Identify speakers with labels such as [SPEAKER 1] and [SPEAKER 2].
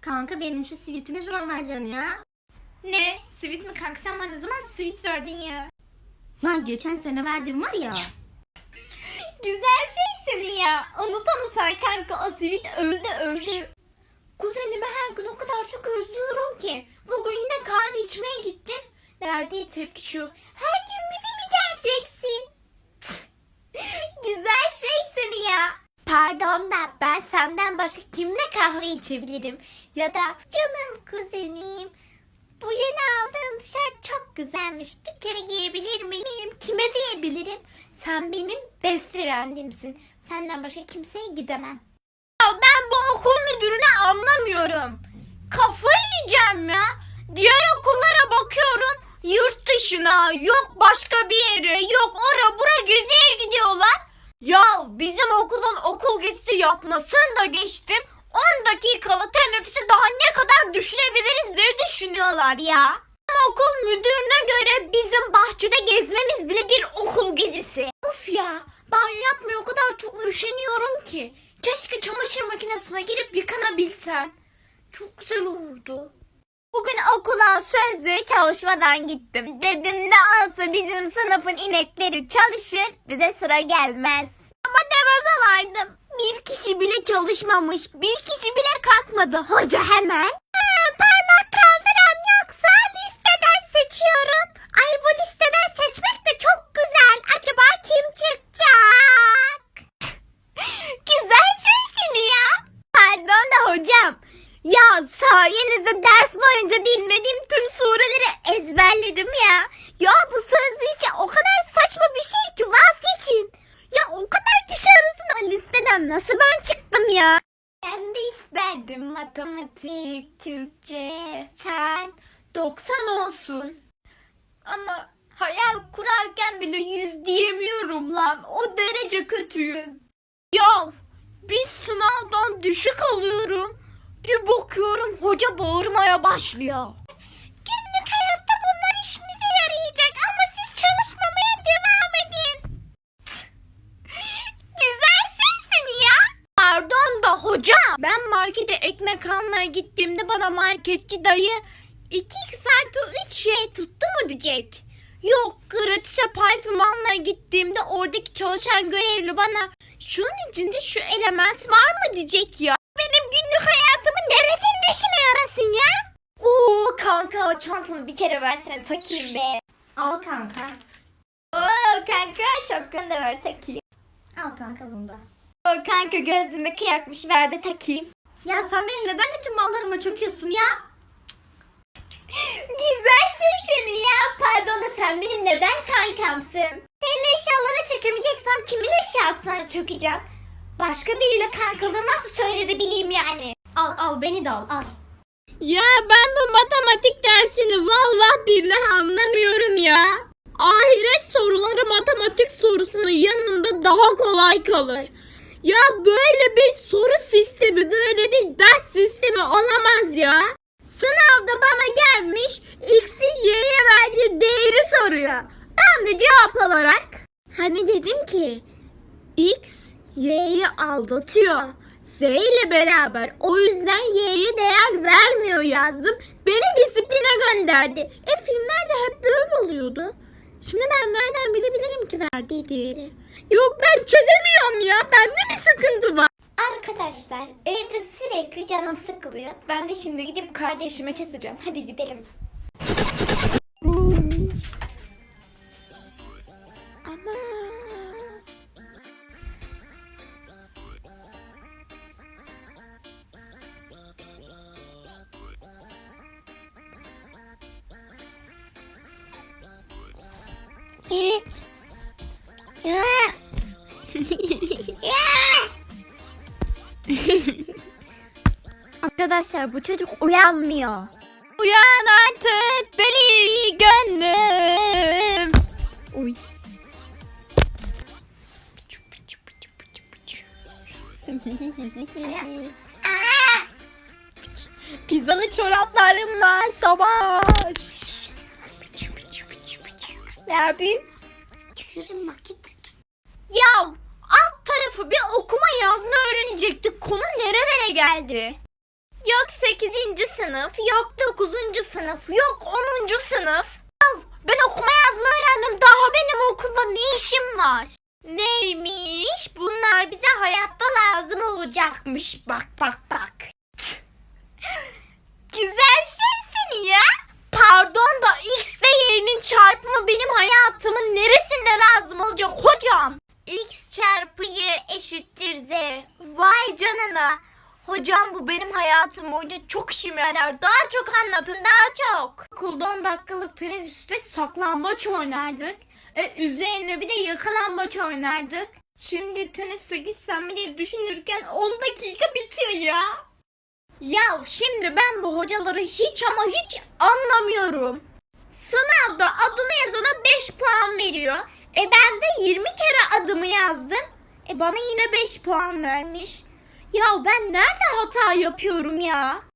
[SPEAKER 1] Kanka benim şu sivitimi zaman vereceksin ya.
[SPEAKER 2] Ne? Sweet mi kanka sen bana ne zaman sweet verdin ya?
[SPEAKER 1] Lan geçen sene verdiğim var ya.
[SPEAKER 2] Güzel şeysin ya. Unutanı sen kanka o sweet öldü öldü.
[SPEAKER 1] Kuzenimi her gün o kadar çok özlüyorum ki. Bugün yine kahve içmeye gittim. Verdiği tepki şu. Her gün bize mi geleceksin?
[SPEAKER 2] Güzel şeysin ya.
[SPEAKER 1] Pardon da ben senden başka kimle kahve içebilirim? Ya da canım kuzenim bu yeni aldığın tişört çok güzelmiş. Bir kere giyebilir miyim? Kime diyebilirim? Sen benim best friendimsin. Senden başka kimseye gidemem.
[SPEAKER 2] Ya ben bu okul müdürünü anlamıyorum. Kafayı yiyeceğim ya. Diğer okullara bakıyorum. Yurt dışına, yok başka bir yere, yok ora bura geziye gidiyorlar. Ya bizim okul gezisi yapmasını da geçtim. 10 dakikalı teneffüsü daha ne kadar düşürebiliriz diye düşünüyorlar ya. Okul müdürüne göre bizim bahçede gezmemiz bile bir okul gezisi.
[SPEAKER 1] Of ya banyo yapmaya o kadar çok üşeniyorum ki. Keşke çamaşır makinesine girip yıkanabilsem. Çok güzel olurdu.
[SPEAKER 2] Bugün okula sözlü çalışmadan gittim. Dedim ne olsa bizim sınıfın inekleri çalışır bize sıra gelmez. Ama demez olaydım. Bir kişi bile çalışmamış. Bir kişi bile kalkmadı. Hoca hemen. "Ha, parmak kaldıran yoksa listeden seçiyorum. Ay bu listeden seçmek de çok güzel. Acaba kim çıkacak? güzel şeysin ya. Pardon da hocam. Ya sayenizde ders boyunca bilmediğim tüm sureleri ezberledim ya. Ya bu sözlü için o kadar saçma bir şey ki vazgeçin. Ya o kadar kişi arasında listeden nasıl ben çıktım ya?
[SPEAKER 1] Ben de isterdim matematik, Türkçe, fen 90 olsun.
[SPEAKER 2] Ama hayal kurarken bile yüz diyemiyorum lan. O derece kötüyüm. Ya bir sınavdan düşük alıyorum. Bir bakıyorum hoca bağırmaya başlıyor. Markete ekmek almaya gittiğimde bana marketçi dayı 2 artı 3 şey tuttu mu diyecek. Yok gratis'e parfüm almaya gittiğimde oradaki çalışan görevli bana şunun içinde şu element var mı diyecek ya. Benim günlük hayatımın neresinde işime yarasın ya?
[SPEAKER 1] Oo kanka o çantanı bir kere versene takayım be. Al kanka.
[SPEAKER 2] Oo kanka şapkanı da ver takayım.
[SPEAKER 1] Al kanka bunu da.
[SPEAKER 2] Oo kanka gözüme kıyakmış ver de takayım.
[SPEAKER 1] Ya sen benim neden bütün mallarıma çöküyorsun ya?
[SPEAKER 2] Güzel şey ya.
[SPEAKER 1] Pardon da sen benim neden kankamsın?
[SPEAKER 2] Senin eşyalarına çökemeyeceksem kimin eşyasına çökeceğim? Başka biriyle kankalığını nasıl söyledi bileyim yani.
[SPEAKER 1] Al al beni de al al.
[SPEAKER 2] Ya ben bu matematik dersini vallahi billahi anlamıyorum ya. Ahiret soruları matematik sorusunun yanında daha kolay kalır. Ya böyle bir soru sistemi, böyle bir ders sistemi olamaz ya. Sınavda bana gelmiş x'i y'ye verdiği değeri soruyor. Ben de cevap olarak hani dedim ki x y'yi aldatıyor. Z ile beraber o yüzden y'ye değer vermiyor yazdım. Beni disipline gönderdi. E filmlerde hep böyle oluyordu. Şimdi ben nereden bilebilirim ki verdiği değeri? Yok ben çözemiyorum ya. Bende mi sıkıntı var?
[SPEAKER 1] Arkadaşlar evde sürekli canım sıkılıyor. Ben de şimdi gidip kardeşime çatacağım. Hadi gidelim. Evet.
[SPEAKER 2] Arkadaşlar bu çocuk uyanmıyor. Uyan artık deli gönlüm. Uy. Pizzalı çoraplarımla savaş. Ne yapayım?
[SPEAKER 1] Çıkarım vakit.
[SPEAKER 2] Ya alt tarafı bir okuma yazma öğrenecektik. Konu nerelere geldi? Yok 8 8. sınıf, yok 9. sınıf, yok 10. sınıf. Yav, Ben okuma yazma öğrendim. Daha benim okulda ne işim var? Neymiş? Bunlar bize hayatta lazım olacakmış. Bak bak bak. Tüh. Güzel şeysin ya. Pardon da x ve y'nin çarpımı benim hayatımın neresinde lazım olacak hocam? x çarpı y Vay canına. Hocam bu benim hayatım boyunca çok işime yarar. Daha çok anlatın daha çok. Okulda 10 dakikalık teneffüste saklambaç oynardık. E, üzerine bir de yakalambaç oynardık. Şimdi teneffüse gitsem bile düşünürken 10 dakika bitiyor ya. Ya şimdi ben bu hocaları hiç ama hiç anlamıyorum. Sınavda adını yazana 5 puan veriyor. E ben de 20 kere adımı yazdım. E bana yine 5 puan vermiş. Ya ben nerede hata yapıyorum ya?